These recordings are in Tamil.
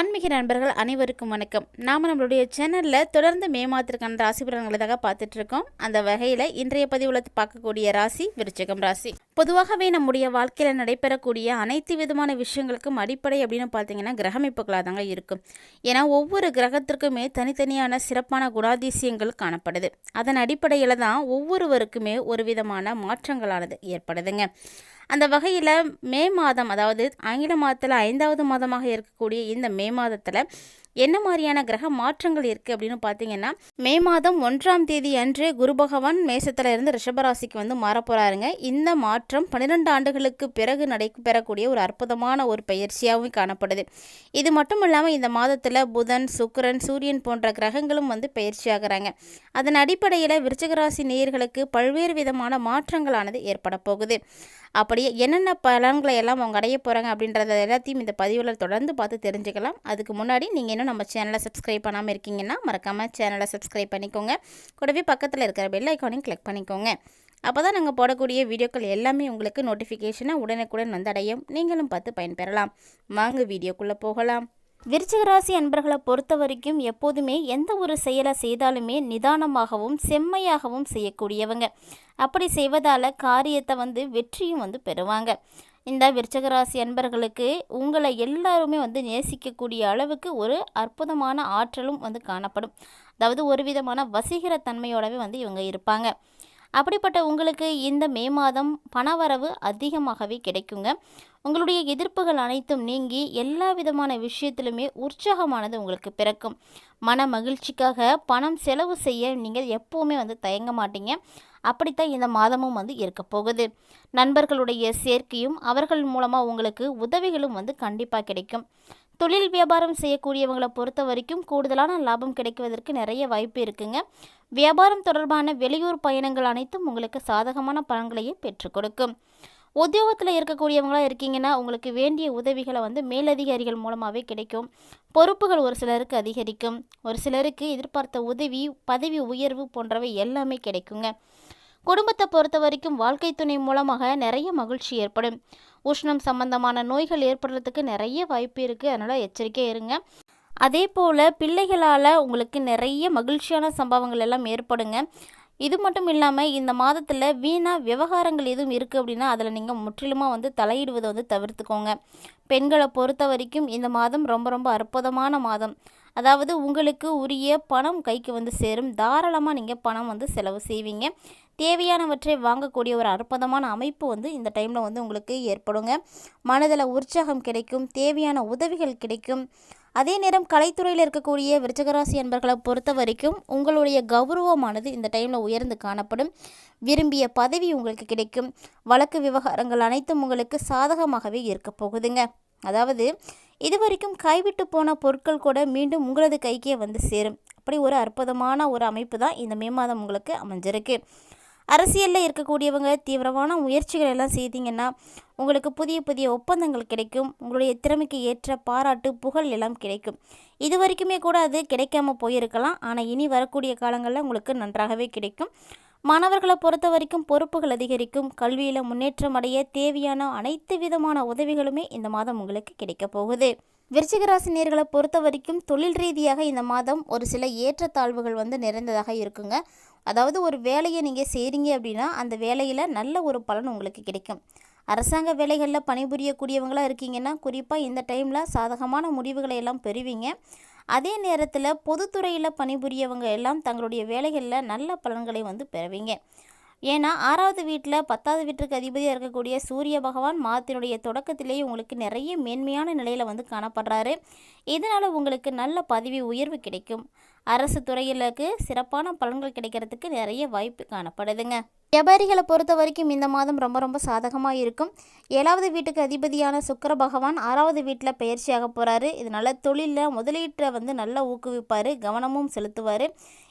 ஆன்மீக நண்பர்கள் அனைவருக்கும் வணக்கம். நாம் நம்மளுடைய சேனலில் தொடர்ந்து மே மாதத்திற்கான ராசி பலன்களுக்காக பார்த்துட்டு இருக்கோம் அந்த வகையில் இன்றைய பதிவில் பார்க்கக்கூடிய ராசி விருச்சகம் ராசி. பொதுவாகவே நம்முடைய வாழ்க்கையில் நடைபெறக்கூடிய அனைத்து விதமான விஷயங்களுக்கும் அடிப்படை அப்படின்னு பார்த்தீங்கன்னா கிரகமைப்புகளாக தாங்க இருக்கும். ஏன்னா ஒவ்வொரு கிரகத்திற்குமே தனித்தனியான சிறப்பான குணாதிசயங்கள் காணப்படுது. அதன் அடிப்படையில் தான் ஒவ்வொருவருக்குமே ஒரு விதமான மாற்றங்களானது ஏற்படுதுங்க. அந்த வகையில் மே மாதம் அதாவது ஆங்கில மாதத்தில் ஐந்தாவது மாதமாக இருக்கக்கூடிய இந்த மே மாதத்தில் என்ன மாதிரியான கிரக மாற்றங்கள் இருக்குது அப்படின்னு பார்த்தீங்கன்னா மே மாதம் ஒன்றாம் தேதி அன்று குரு பகவான் மேசத்தில் இருந்து ரிஷபராசிக்கு வந்து மாறப்போகிறாருங்க இந்த மாற்றம் பன்னிரெண்டு ஆண்டுகளுக்கு பிறகு நடைபெறக்கூடிய ஒரு அற்புதமான ஒரு பயிற்சியாகவும் காணப்படுது. இது மட்டும் இல்லாமல் இந்த மாதத்தில் புதன் சுக்கரன் சூரியன் போன்ற கிரகங்களும் வந்து பயிற்சியாகிறாங்க அதன் அடிப்படையில் விருச்சகராசி நேயர்களுக்கு பல்வேறு விதமான மாற்றங்களானது ஏற்பட போகுது. அப்படியே என்னென்ன பலன்களை எல்லாம் அவங்க அடைய போகிறாங்க அப்படின்றத எல்லாத்தையும் இந்த பதிவில் தொடர்ந்து பார்த்து தெரிஞ்சுக்கலாம். அதுக்கு முன்னாடி நீங்கள் இன்னும் நம்ம சேனலை சப்ஸ்கிரைப் பண்ணாமல் இருக்கீங்கன்னா மறக்காமல் சேனலை சப்ஸ்கிரைப் பண்ணிக்கோங்க. கூடவே பக்கத்தில் இருக்கிற பெல் ஐக்கானையும் கிளிக் பண்ணிக்கோங்க. அப்போ தான் நாங்கள் போடக்கூடிய வீடியோக்கள் எல்லாமே உங்களுக்கு நோட்டிஃபிகேஷனாக உடனுக்குடன் வந்தடையும். நீங்களும் பார்த்து பயன்பெறலாம். வாங்க வீடியோக்குள்ளே போகலாம். விருச்சிகராசி அன்பர்களை பொறுத்த வரைக்கும் எப்போதுமே எந்த ஒரு செயலை செய்தாலுமே நிதானமாகவும் செம்மையாகவும் செய்யக்கூடியவங்க. அப்படி செய்வதால் காரியத்தை வந்து வெற்றியும் வந்து பெறுவாங்க. இந்த விருச்சகராசி அன்பர்களுக்கு உங்களை எல்லாருமே வந்து நேசிக்கக்கூடிய அளவுக்கு ஒரு அற்புதமான ஆற்றலும் வந்து காணப்படும். அதாவது ஒரு விதமான வசீகர தன்மையோடவே வந்து இவங்க இருப்பாங்க. அப்படிப்பட்ட உங்களுக்கு இந்த மே மாதம் பணவரவு அதிகமாகவே கிடைக்குங்க. உங்களுடைய எதிர்ப்புகள் அனைத்தும் நீங்கி எல்லா விதமான விஷயத்திலுமே உற்சாகமானது உங்களுக்கு பிறக்கும். மன மகிழ்ச்சிக்காக பணம் செலவு செய்ய நீங்கள் எப்போவுமே வந்து தயங்க மாட்டீங்க. அப்படித்தான் இந்த மாதமும் வந்து இருக்க போகுது. நண்பர்களுடைய சேர்க்கையும் அவர்கள் மூலமாக உங்களுக்கு உதவிகளும் வந்து கண்டிப்பாக கிடைக்கும். தொழில் வியாபாரம் செய்யக்கூடியவங்களை பொறுத்த வரைக்கும் கூடுதலான லாபம் கிடைக்குவதற்கு நிறைய வாய்ப்பு இருக்குங்க. வியாபாரம் தொடர்பான வெளியூர் பயணங்கள் அனைத்தும் உங்களுக்கு சாதகமான பலன்களையே பெற்றுக் கொடுக்கும். உத்தியோகத்தில் இருக்கக்கூடியவங்களாக இருக்கீங்கன்னா உங்களுக்கு வேண்டிய உதவிகளை வந்து மேலதிகாரிகள் மூலமாகவே கிடைக்கும். பொறுப்புகள் ஒரு சிலருக்கு அதிகரிக்கும். ஒரு சிலருக்கு எதிர்பார்த்த உதவி பதவி உயர்வு போன்றவை எல்லாமே கிடைக்குங்க. குடும்பத்தை பொறுத்த வரைக்கும் வாழ்க்கை துணை மூலமாக நிறைய மகிழ்ச்சி ஏற்படும். உஷ்ணம் சம்பந்தமான நோய்கள் ஏற்படுறதுக்கு நிறைய வாய்ப்பு இருக்குது அதனால் எச்சரிக்கை இருங்க. அதே போல் பிள்ளைகளால் உங்களுக்கு நிறைய மகிழ்ச்சியான சம்பவங்கள் எல்லாம் ஏற்படுங்க. இது மட்டும் இல்லாமல் இந்த மாதத்தில் வீணாக விவகாரங்கள் எதுவும் இருக்குது அப்படின்னா அதில் நீங்கள் முற்றிலுமாக வந்து தலையிடுவதை வந்து தவிர்த்துக்கோங்க. பெண்களை பொறுத்த வரைக்கும் இந்த மாதம் ரொம்ப ரொம்ப அற்புதமான மாதம். அதாவது உங்களுக்கு உரிய பணம் கைக்கு வந்து சேரும். தாராளமாக நீங்கள் பணம் வந்து செலவு செய்வீங்க. தேவையானவற்றை வாங்கக்கூடிய ஒரு அற்புதமான அமைப்பு வந்து இந்த டைமில் வந்து உங்களுக்கு ஏற்படுங்க. மனதில் உற்சாகம் கிடைக்கும் தேவையான உதவிகள் கிடைக்கும். அதே நேரம் கலைத்துறையில் இருக்கக்கூடிய விருச்சகராசி அன்பர்களை பொறுத்த வரைக்கும் உங்களுடைய கௌரவமானது இந்த டைமில் உயர்ந்து காணப்படும். விரும்பிய பதவி உங்களுக்கு கிடைக்கும். வழக்கு விவகாரங்கள் அனைத்தும் உங்களுக்கு சாதகமாகவே இருக்க போகுதுங்க அதாவது இது வரைக்கும் கைவிட்டு போன பொருட்கள் கூட மீண்டும் உங்களது கைக்கே வந்து சேரும். அப்படி ஒரு அற்புதமான ஒரு அமைப்பு தான் இந்த மே மாதம் உங்களுக்கு அமைஞ்சிருக்கு. அரசியலில் இருக்கக்கூடியவங்க தீவிரமான முயற்சிகள் எல்லாம் செய்தீங்கன்னா உங்களுக்கு புதிய புதிய ஒப்பந்தங்கள் கிடைக்கும். உங்களுடைய திறமைக்கு ஏற்ற பாராட்டு புகழ் எல்லாம் கிடைக்கும். இது வரைக்குமே கூட அது கிடைக்காம போயிருக்கலாம். ஆனால் இனி வரக்கூடிய காலங்களில் உங்களுக்கு நன்றாகவே கிடைக்கும். மாணவர்களை பொறுத்த வரைக்கும் பொறுப்புகள் அதிகரிக்கும். கல்வியில் முன்னேற்றம் அடைய தேவையான அனைத்து விதமான உதவிகளுமே இந்த மாதம் உங்களுக்கு கிடைக்க போகுது. விருச்சிகராசி நேர்களை பொறுத்த வரைக்கும் தொழில் ரீதியாக இந்த மாதம் ஒரு சில ஏற்றத்தாழ்வுகள் வந்து நிறைந்ததாக இருக்குங்க. அதாவது ஒரு வேலையை நீங்கள் செய்கிறீங்க அப்படின்னா அந்த வேலையில் நல்ல ஒரு பலன் உங்களுக்கு கிடைக்கும். அரசாங்க வேலைகளில் பணிபுரியக்கூடியவங்களாக இருக்கீங்கன்னா குறிப்பாக இந்த டைமில் சாதகமான முடிவுகளை எல்லாம் பெறுவீங்க. அதே நேரத்தில் பொதுத்துறையில் பணிபுரியவங்க எல்லாம் தங்களுடைய வேலைகளில் நல்ல பலன்களை வந்து பெறுவீங்க. ஏன்னா ஆறாவது வீட்டில் பத்தாவது வீட்டுக்கு அதிபதியாக இருக்கக்கூடிய சூரிய பகவான் மாதத்தினுடைய தொடக்கத்திலேயே உங்களுக்கு நிறைய மேன்மையான நிலையில் வந்து காணப்படுறாரு. இதனால் உங்களுக்கு நல்ல பதவி உயர்வு கிடைக்கும். அரசு துறைகளுக்கு சிறப்பான பலன்கள் கிடைக்கிறதுக்கு நிறைய வாய்ப்பு காணப்படுதுங்க. வியாபாரிகளை பொறுத்த வரைக்கும் இந்த மாதம் ரொம்ப ரொம்ப சாதகமாக இருக்கும். ஏழாவது வீட்டுக்கு அதிபதியான சுக்கர பகவான் ஆறாவது வீட்டில் பயிற்சியாக போகிறாரு இதனால் தொழிலில் முதலீட்டை வந்து நல்லா ஊக்குவிப்பார் கவனமும் செலுத்துவார்.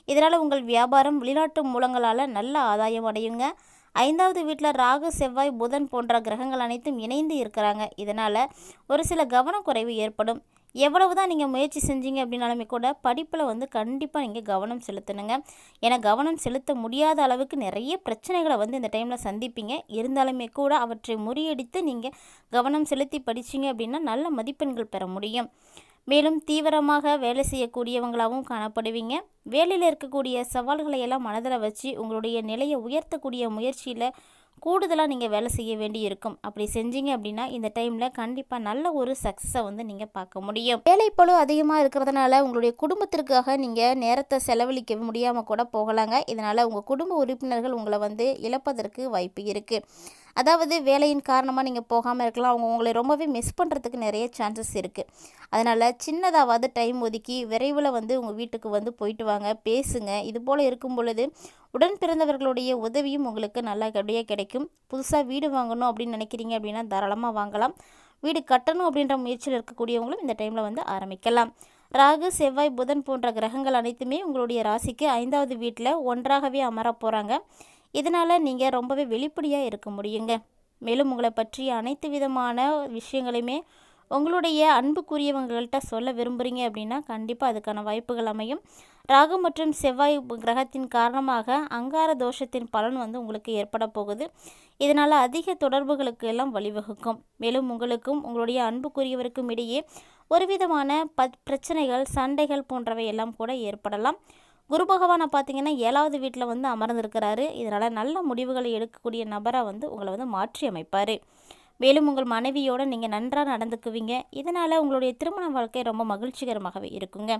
இதனால் உங்கள் வியாபாரம் வெளிநாட்டு மூலங்களால் நல்ல ஆதாயம் அடையுங்க. ஐந்தாவது வீட்டில் ராகு செவ்வாய் புதன் போன்ற கிரகங்கள் அனைத்தும் இணைந்து இருக்கிறாங்க. இதனால் ஒரு சில கவனக்குறைவு ஏற்படும். எவ்வளவு தான் நீங்கள் முயற்சி செஞ்சீங்க அப்படின்னாலுமே கூட படிப்பில் வந்து கண்டிப்பாக நீங்கள் கவனம் செலுத்தணுங்க. ஏன்னா கவனம் செலுத்த முடியாத அளவுக்கு நிறைய பிரச்சனைகளை வந்து இந்த டைமில் சந்திப்பீங்க. இருந்தாலுமே கூட அவற்றை முறியடித்து நீங்கள் கவனம் செலுத்தி படிச்சீங்க அப்படின்னா நல்ல மதிப்பெண்கள் பெற முடியும். மேலும் தீவிரமாக வேலை செய்யக்கூடியவங்களாகவும் காணப்படுவீங்க. வேலையில் இருக்கக்கூடிய சவால்களை எல்லாம் மனதில் வச்சு உங்களுடைய நிலையை உயர்த்தக்கூடிய முயற்சியில் கூடுதலாக நீங்கள் வேலை செய்ய வேண்டி இருக்கும். அப்படி செஞ்சீங்க அப்படின்னா இந்த டைமில் கண்டிப்பாக நல்ல ஒரு சக்ஸஸை வந்து நீங்கள் பார்க்க முடியும். வேலைப்பழு அதிகமாக இருக்கிறதுனால உங்களுடைய குடும்பத்திற்காக நீங்கள் நேரத்தை செலவழிக்க முடியாமல் கூட போகலாங்க. இதனால் உங்கள் குடும்ப உறுப்பினர்கள் உங்களை வந்து இழப்பதற்கு வாய்ப்பு இருக்குது அதாவது வேலையின் காரணமாக நீங்கள் போகாமல் இருக்கலாம். அவங்க உங்களை ரொம்பவே மிஸ் பண்ணுறதுக்கு நிறைய சான்சஸ் இருக்குது அதனால் சின்னதாவது டைம் ஒதுக்கி விரைவில் வந்து உங்கள் வீட்டுக்கு வந்து போயிட்டு வாங்க. பேசுங்க. இது போல் இருக்கும் பொழுது உடன் பிறந்தவர்களுடைய உதவியும் உங்களுக்கு நல்லபடியாக கிடைக்கும். புதுசாக வீடு வாங்கணும் அப்படின்னு நினைக்கிறீங்க அப்படின்னா தாராளமாக வாங்கலாம். வீடு கட்டணும் அப்படின்ற முயற்சியில் இருக்கக்கூடியவங்களும் இந்த டைமில் வந்து ஆரம்பிக்கலாம். ராகு செவ்வாய் புதன் போன்ற கிரகங்கள் அனைத்துமே உங்களுடைய ராசிக்கு ஐந்தாவது வீட்டில் ஒன்றாகவே அமர போகிறாங்க இதனால் நீங்கள் ரொம்பவே வெளிப்படையாக இருக்க முடியுங்க. மேலும் உங்களை பற்றிய அனைத்து விதமான விஷயங்களையுமே உங்களுடைய அன்புக்குரியவங்கள்ட்ட சொல்ல விரும்புகிறீங்க அப்படின்னா கண்டிப்பாக அதுக்கான வாய்ப்புகள் அமையும். ராகு மற்றும் செவ்வாய் கிரகத்தின் காரணமாக அங்கார தோஷத்தின் பலன் வந்து உங்களுக்கு ஏற்பட போகுது. இதனால் அதிக தொடர்புகளுக்கு எல்லாம் வழிவகுக்கும். மேலும் உங்களுக்கும் உங்களுடைய அன்புக்குரியவருக்கும் இடையே ஒரு விதமான ப பிரச்சனைகள் சண்டைகள் போன்றவை எல்லாம் கூட ஏற்படலாம். குரு பகவானை பார்த்தீங்கன்னா ஏழாவது வீட்டில் வந்து அமர்ந்திருக்கிறாரு. இதனால் நல்ல முடிவுகளை எடுக்கக்கூடிய நபராக வந்து உங்களை வந்து மாற்றி அமைப்பார். மேலும் உங்கள் மனைவியோடு நீங்கள் நன்றாக நடந்துக்குவீங்க. இதனால் உங்களுடைய திருமண வாழ்க்கை ரொம்ப மகிழ்ச்சிகரமாகவே இருக்குங்க.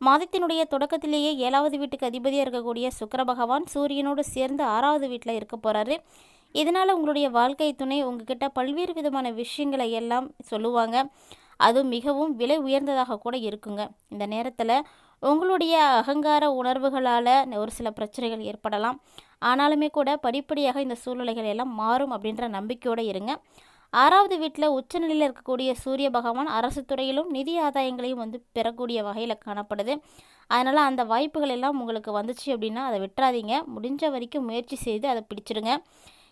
மாதத்தினுடைய தொடக்கத்திலேயே ஏழாவது வீட்டுக்கு அதிபதியாக இருக்கக்கூடிய சுக்கர பகவான் சூரியனோடு சேர்ந்து ஆறாவது வீட்டில் இருக்க போகிறாரு இதனால் உங்களுடைய வாழ்க்கை துணை உங்ககிட்ட பல்வேறு விதமான விஷயங்களை எல்லாம் சொல்லுவாங்க. அது மிகவும் விலை உயர்ந்ததாக கூட இருக்குங்க. இந்த நேரத்தில் உங்களுடைய அகங்கார உணர்வுகளால் ஒரு சில பிரச்சனைகள் ஏற்படலாம். ஆனாலுமே கூட படிப்படியாக இந்த சூழ்நிலைகள் எல்லாம் மாறும் அப்படின்ற நம்பிக்கையோடு இருங்க. ஆறாவது வீட்டில் உச்சநிலையில் இருக்கக்கூடிய சூரிய பகவான் அரசு துறையிலும் நிதி ஆதாயங்களையும் வந்து பெறக்கூடிய வகையில் காணப்படுது. அதனால் அந்த வாய்ப்புகள் எல்லாம் உங்களுக்கு வந்துச்சு அப்படின்னா அதை விட்டுறாதீங்க. முடிஞ்ச வரைக்கும் முயற்சி செய்து அதை பிடிச்சிடுங்க.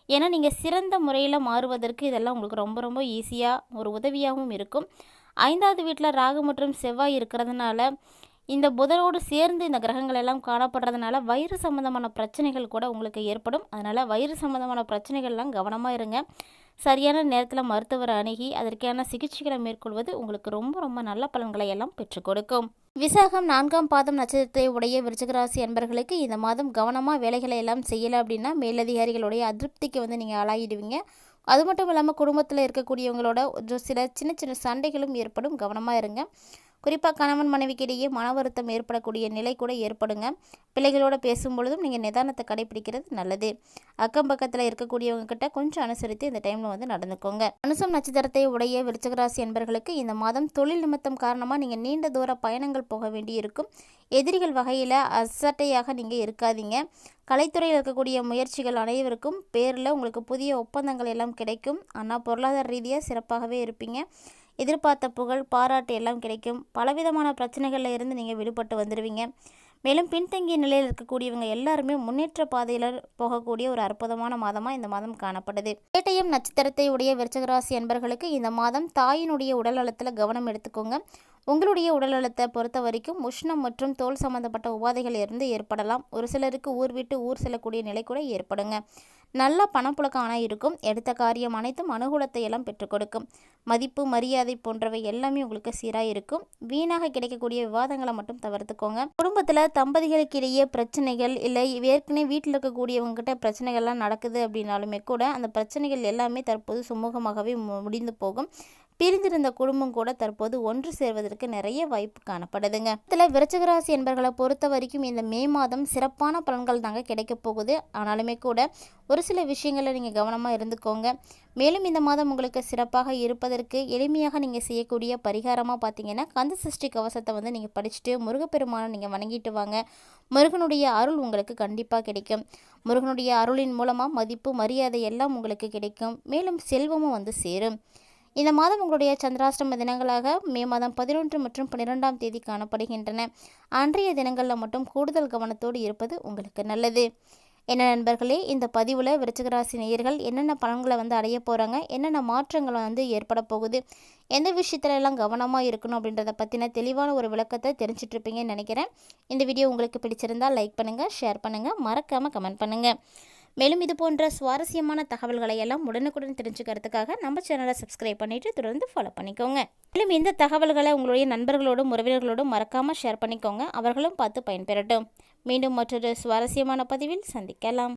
ஏன்னா நீங்கள் சிறந்த முறையில் மாறுவதற்கு இதெல்லாம் உங்களுக்கு ரொம்ப ரொம்ப ஈஸியாக ஒரு உதவியாகவும் இருக்கும். ஐந்தாவது வீட்டில் ராகு மற்றும் செவ்வாய் இருக்கிறதுனால இந்த புதனோடு சேர்ந்து இந்த கிரகங்கள் எல்லாம் காணப்படுறதுனால வயிறு சம்மந்தமான பிரச்சனைகள் கூட உங்களுக்கு ஏற்படும். அதனால் வயிறு சம்மந்தமான பிரச்சனைகள்லாம் கவனமாக இருங்க. சரியான நேரத்தில் மருத்துவரை அணுகி அதற்கான சிகிச்சைகளை மேற்கொள்வது உங்களுக்கு ரொம்ப ரொம்ப நல்ல பலன்களை எல்லாம் பெற்றுக் கொடுக்கும். விசாகம் நான்காம் பாதம் நட்சத்திரத்தை உடைய விருச்சகராசி அன்பர்களுக்கு இந்த மாதம் கவனமாக வேலைகளை எல்லாம் செய்யலை அப்படின்னா மேலதிகாரிகளுடைய அதிருப்திக்கு வந்து நீங்கள் ஆளாகிடுவீங்க அது மட்டும் இல்லாமல் குடும்பத்தில் இருக்கக்கூடியவங்களோட சில சின்ன சின்ன சண்டைகளும் ஏற்படும். கவனமாக இருங்க. குறிப்பாக கணவன் மனைவிக்கிடையே மன வருத்தம் ஏற்படக்கூடிய நிலை கூட ஏற்படுங்க. பிள்ளைகளோட பேசும் பொழுதும் நீங்கள் நிதானத்தை கடைபிடிக்கிறது நல்லது. அக்கம் பக்கத்தில் இருக்கக்கூடியவங்க கிட்ட கொஞ்சம் அனுசரித்து இந்த டைமில் வந்து நடந்துக்கோங்க. அனுசம் நட்சத்திரத்தை உடைய விருச்சகராசி என்பர்களுக்கு இந்த மாதம் தொழில் நிமித்தம் காரணமாக நீங்கள் நீண்ட தூர பயணங்கள் போக வேண்டியிருக்கும். எதிரிகள் வகையில் அசட்டையாக நீங்கள் இருக்காதீங்க. கலைத்துறையில் இருக்கக்கூடிய முயற்சிகள் அனைவருக்கும் பேரில் உங்களுக்கு புதிய ஒப்பந்தங்கள் எல்லாம் கிடைக்கும். ஆனால் பொருளாதார ரீதியாக சிறப்பாகவே இருப்பீங்க. எதிர்பார்த்த புகழ் பாராட்டு எல்லாம் கிடைக்கும். பலவிதமான பிரச்சனைகளில் இருந்து நீங்கள் விடுபட்டு வந்துடுவீங்க மேலும் பின்தங்கிய நிலையில் இருக்கக்கூடியவங்க எல்லாருமே முன்னேற்ற பாதையில் போகக்கூடிய ஒரு அற்புதமான மாதமாக இந்த மாதம் காணப்படுது. கேட்டயம் நட்சத்திரத்தை உடைய விருச்சகராசி என்பர்களுக்கு இந்த மாதம் தாயினுடைய உடல் நலத்தில் கவனம் எடுத்துக்கோங்க. உங்களுடைய உடல்நலத்தை பொறுத்த வரைக்கும் உஷ்ணம் மற்றும் தோல் சம்பந்தப்பட்ட உபாதைகள் இருந்து ஏற்படலாம். ஒரு சிலருக்கு ஊர் விட்டு ஊர் செல்லக்கூடிய நிலை கூட ஏற்படுங்க. நல்ல பணப்புழக்கம் ஆனால் இருக்கும். எடுத்த காரியம் அனைத்தும் அனுகூலத்தை எல்லாம் பெற்றுக் கொடுக்கும். மதிப்பு மரியாதை போன்றவை எல்லாமே உங்களுக்கு சீராக இருக்கும். வீணாக கிடைக்கக்கூடிய விவாதங்களை மட்டும் தவிர்த்துக்கோங்க. குடும்பத்தில் தம்பதிகளுக்கு இடையே பிரச்சனைகள் இல்லை ஏற்கனவே வீட்டில் இருக்கக்கூடியவங்ககிட்ட பிரச்சனைகள்லாம் நடக்குது அப்படின்னாலுமே கூட அந்த பிரச்சனைகள் எல்லாமே தற்போது சுமூகமாகவே முடிந்து போகும். பிரிந்திருந்த குடும்பம் கூட தற்போது ஒன்று சேர்வதற்கு நிறைய வாய்ப்பு காணப்படுதுங்க. இதில் விருச்சகராசி என்பர்களை பொறுத்த வரைக்கும் இந்த மே மாதம் சிறப்பான பலன்கள் தாங்க கிடைக்க போகுது. ஆனாலுமே கூட ஒரு சில விஷயங்களில் நீங்கள் கவனமாக இருந்துக்கோங்க. மேலும் இந்த மாதம் உங்களுக்கு சிறப்பாக இருப்பதற்கு எளிமையாக நீங்கள் செய்யக்கூடிய பரிகாரமாக பார்த்தீங்கன்னா கந்த சஷ்டி கவசத்தை வந்து நீங்கள் படிச்சுட்டு முருகப்பெருமானை நீங்கள் வணங்கிட்டு வாங்க. முருகனுடைய அருள் உங்களுக்கு கண்டிப்பாக கிடைக்கும். முருகனுடைய அருளின் மூலமாக மதிப்பு மரியாதை எல்லாம் உங்களுக்கு கிடைக்கும். மேலும் செல்வமும் வந்து சேரும். இந்த மாதம் உங்களுடைய சந்திராஷ்டம தினங்களாக மே மாதம் பதினொன்று மற்றும் பன்னிரெண்டாம் தேதி காணப்படுகின்றன. அன்றைய தினங்களில் மட்டும் கூடுதல் கவனத்தோடு இருப்பது உங்களுக்கு நல்லது. என்ன நண்பர்களே இந்த பதிவில் விருச்சகராசி நேயர்கள் என்னென்ன பலன்களை வந்து அடைய போகிறாங்க என்னென்ன மாற்றங்கள் வந்து ஏற்பட போகுது எந்த விஷயத்துலலாம் கவனமாக இருக்கணும் அப்படின்றத பற்றின தெளிவான ஒரு விளக்கத்தை தெரிஞ்சிட்ருப்பீங்கன்னு நினைக்கிறேன். இந்த வீடியோ உங்களுக்கு பிடிச்சிருந்தால் லைக் பண்ணுங்கள் ஷேர் பண்ணுங்கள் மறக்காமல் கமெண்ட் பண்ணுங்கள் மேலும் இது போன்ற சுவாரஸ்யமான தகவல்களை எல்லாம் உடனுக்குடன் தெரிஞ்சுக்கிறதுக்காக நம்ம சேனலை சப்ஸ்கிரைப் பண்ணிட்டு தொடர்ந்து ஃபாலோ பண்ணிக்கோங்க. மேலும் இந்த தகவல்களை உங்களுடைய நண்பர்களோடும் உறவினர்களோடும் மறக்காமல் ஷேர் பண்ணிக்கோங்க. அவர்களும் பார்த்து பயன்பெறட்டும். மீண்டும் மற்றொரு சுவாரஸ்யமான பதிவில் சந்திக்கலாம்.